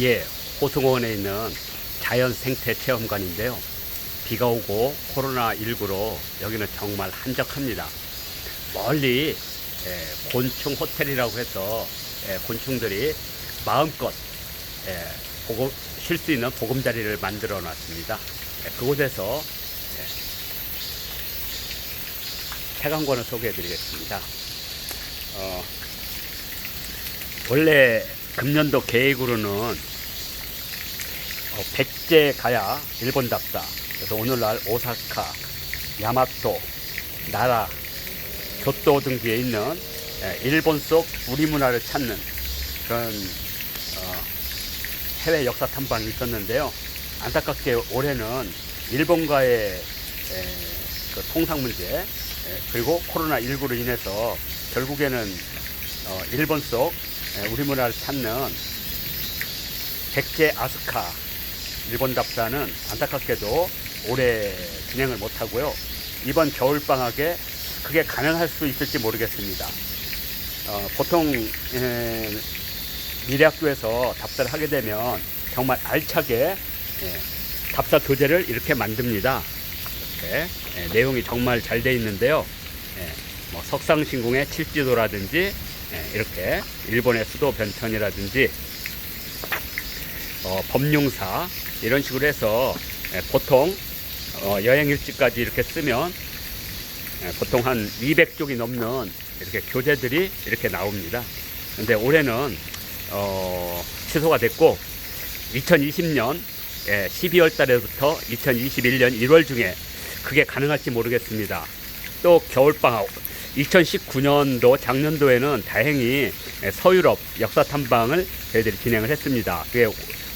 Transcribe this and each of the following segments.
예, 호수공원에 있는 자연 생태 체험관인데요. 비가 오고 코로나19로 여기는 정말 한적합니다. 멀리 예, 곤충 호텔이라고 해서 예, 곤충들이 마음껏 예, 쉴 수 있는 보금자리를 만들어 놨습니다. 예, 그곳에서 예, 태강권을 소개해 드리겠습니다. 어, 원래 금년도 계획으로는 어, 백제 가야 일본 답사 그래서 오늘날 오사카, 야마토, 나라, 교토 등지에 있는 예, 일본 속 우리 문화를 찾는 그런 어, 해외 역사 탐방이 있었는데요. 안타깝게 올해는 일본과의 에, 그 통상 문제 에, 그리고 코로나 19로 인해서 결국에는 어, 일본 속 에, 우리 문화를 찾는 백제 아스카 일본 답사는 안타깝게도 올해 진행을 못하고요. 이번 겨울 방학에 그게 가능할 수 있을지 모르겠습니다. 어, 보통 에, 미래학교에서 답사를 하게 되면 정말 알차게 예, 답사 교재를 이렇게 만듭니다. 이렇게 예, 내용이 정말 잘 돼 있는데요. 예, 뭐 석상신궁의 칠지도라든지 예, 이렇게 일본의 수도 변천이라든지 어, 법룡사 이런 식으로 해서 예, 보통 어, 여행 일지까지 이렇게 쓰면 예, 보통 한 200쪽이 넘는 이렇게 교재들이 이렇게 나옵니다. 근데 올해는 어, 취소가 됐고 2020년 12월 달에부터 2021년 1월 중에 그게 가능할지 모르겠습니다. 또 겨울방학 2019년도 작년도에는 다행히 예, 서유럽 역사 탐방을 저희들이 진행을 했습니다. 그게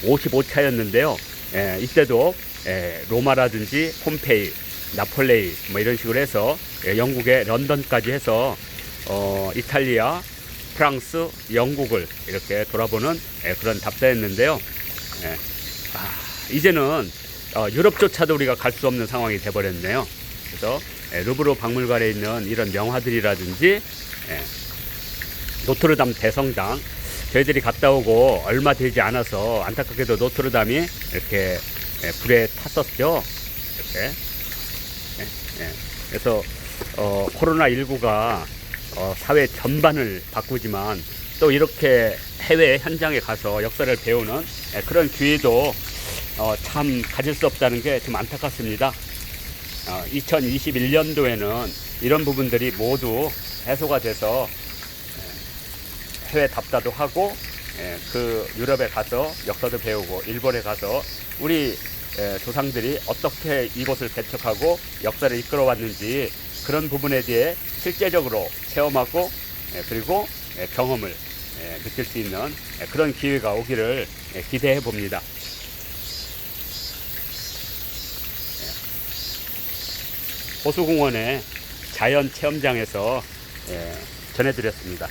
55차였는데요. 이때도 예, 로마라든지 폼페이, 나폴레이 뭐 이런 식으로 해서 예, 영국의 런던까지 해서 어, 이탈리아, 프랑스, 영국을 이렇게 돌아보는 예, 그런 답사였는데요. 예, 아, 이제는 어, 유럽조차도 우리가 갈 수 없는 상황이 돼버렸네요. 그래서 예, 루브르 박물관에 있는 이런 명화들이라든지 예, 노트르담 대성당 저희들이 갔다 오고 얼마 되지 않아서 안타깝게도 노트르담이 이렇게 예, 불에 탔었죠. 이렇게. 예, 예. 그래서 어, 코로나 19가 어, 사회 전반을 바꾸지만 또 이렇게 해외 현장에 가서 역사를 배우는 예, 그런 기회도 어, 참 가질 수 없다는 게 좀 안타깝습니다. 어, 2021년도에는 이런 부분들이 모두 해소가 돼서 예, 해외 답사도 하고 예, 그 유럽에 가서 역사도 배우고 일본에 가서 우리 예, 조상들이 어떻게 이곳을 개척하고 역사를 이끌어왔는지 그런 부분에 대해 실제적으로 체험하고 예, 그리고 예, 경험을 예, 느낄 수 있는 예, 그런 기회가 오기를 예, 기대해 봅니다. 호수공원의 자연 체험장에서 예, 전해드렸습니다.